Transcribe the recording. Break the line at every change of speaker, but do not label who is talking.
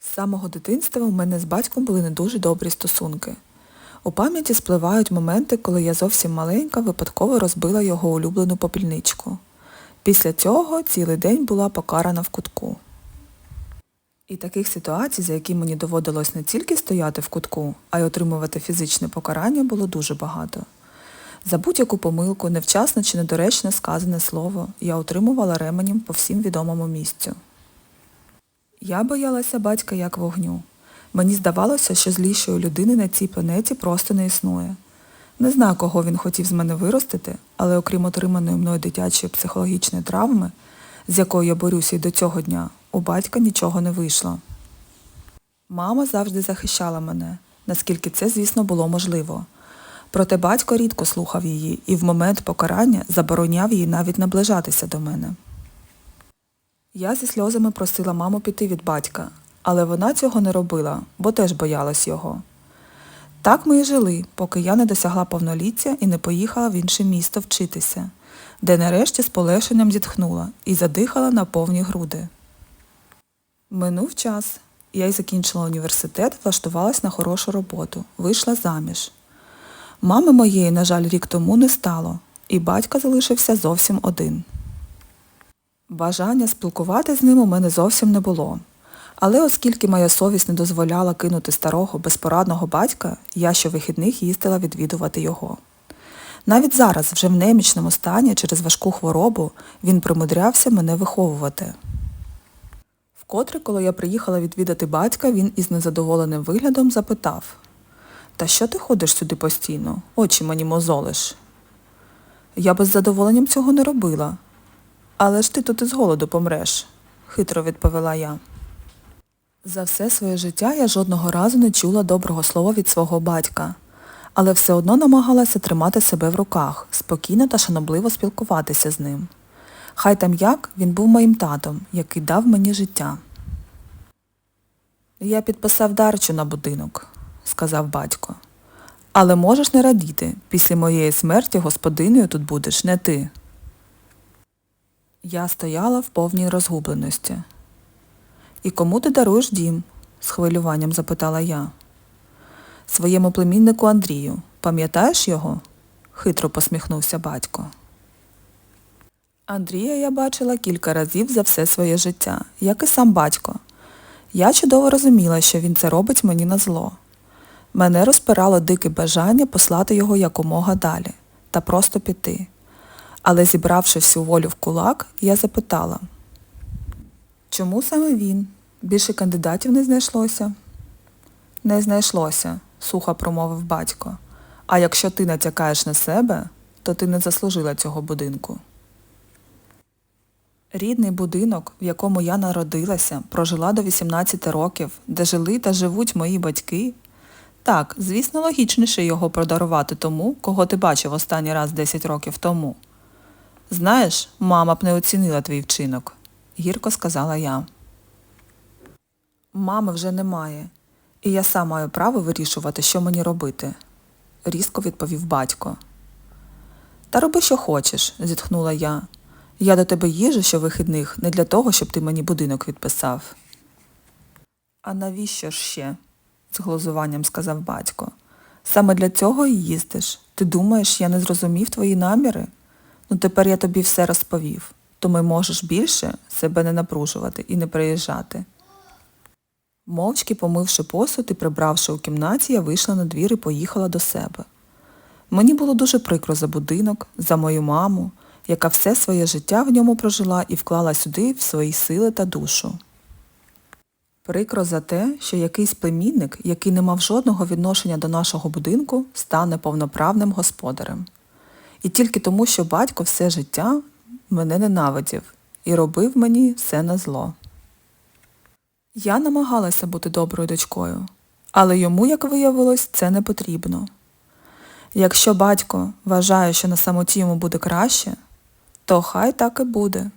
З самого дитинства у мене з батьком були не дуже добрі стосунки. У пам'яті спливають моменти, коли я зовсім маленька випадково розбила його улюблену попільничку. Після цього цілий день була покарана в кутку. І таких ситуацій, за які мені доводилось не тільки стояти в кутку, а й отримувати фізичне покарання, було дуже багато. За будь-яку помилку, невчасне чи недоречне сказане слово я отримувала ременем по всім відомому місцю. Я боялася батька як вогню. Мені здавалося, що злішої людини на цій планеті просто не існує. Не знаю, кого він хотів з мене виростити, але окрім отриманої мною дитячої психологічної травми, з якою я борюся і до цього дня, у батька нічого не вийшло. Мама завжди захищала мене, наскільки це, звісно, було можливо. Проте батько рідко слухав її і в момент покарання забороняв їй навіть наближатися до мене. Я зі сльозами просила маму піти від батька, але вона цього не робила, бо теж боялась його. Так ми і жили, поки я не досягла повноліття і не поїхала в інше місто вчитися, де нарешті з полегшенням зітхнула і задихала на повні груди. Минув час. Я й закінчила університет, влаштувалась на хорошу роботу, вийшла заміж. Мами моєї, на жаль, рік тому не стало, і батько залишився зовсім один. Бажання спілкувати з ним у мене зовсім не було. Але оскільки моя совість не дозволяла кинути старого безпорадного батька, я щовихідних їздила відвідувати його. Навіть зараз, вже в немічному стані, через важку хворобу, він примудрявся мене виховувати. Вкотре, коли я приїхала відвідати батька, він із незадоволеним виглядом запитав Та що ти ходиш сюди постійно? Очі мені мозолиш. Я би з задоволенням цього не робила. Але ж ти тут із голоду помреш, хитро відповіла я. За все своє життя я жодного разу не чула доброго слова від свого батька, але все одно намагалася тримати себе в руках, спокійно та шанобливо спілкуватися з ним. Хай там як, він був моїм татом, який дав мені життя. Я підписав дарчу на будинок, сказав батько. Але можеш не радіти, після моєї смерті господиною тут будеш не ти. Я стояла в повній розгубленості. І кому ти даруєш дім? з хвилюванням запитала я. Своєму племіннику Андрію. Пам'ятаєш його? хитро посміхнувся батько. Андрія я бачила кілька разів за все своє життя, як і сам батько. Я чудово розуміла, що він це робить мені на зло. Мене розпирало дике бажання послати його якомога далі та просто піти. Але зібравши всю волю в кулак, я запитала, чому саме він? Більше кандидатів не знайшлося? Не знайшлося, сухо промовив батько. А якщо ти натякаєш на себе, то ти не заслужила цього будинку. Рідний будинок, в якому я народилася, прожила до 18 років, де жили та живуть мої батьки. Так, звісно, логічніше його продарувати тому, кого ти бачив останній раз 10 років тому. Знаєш, мама б не оцінила твій вчинок, гірко сказала я. Мами вже немає, і я сам маю право вирішувати, що мені робити, різко відповів батько. Та роби, що хочеш, зітхнула я. Я до тебе їжу щовихідних не для того, щоб ти мені будинок відписав. А навіщо ж ще? з глузуванням сказав батько. Саме для цього і їздиш. Ти думаєш, я не зрозумів твої наміри? Ну тепер я тобі все розповів, тому можеш більше себе не напружувати і не приїжджати. Мовчки помивши посуд і прибравши у кімнаті, я вийшла на двір і поїхала до себе. Мені було дуже прикро за будинок, за мою маму, яка все своє життя в ньому прожила і вклала сюди в свої сили та душу. Прикро за те, що якийсь племінник, який не мав жодного відношення до нашого будинку, стане повноправним господарем. І тільки тому, що батько все життя мене ненавидів і робив мені все на зло. Я намагалася бути доброю дочкою, але йому, як виявилось, це не потрібно. Якщо батько вважає, що на самоті йому буде краще, то хай так і буде.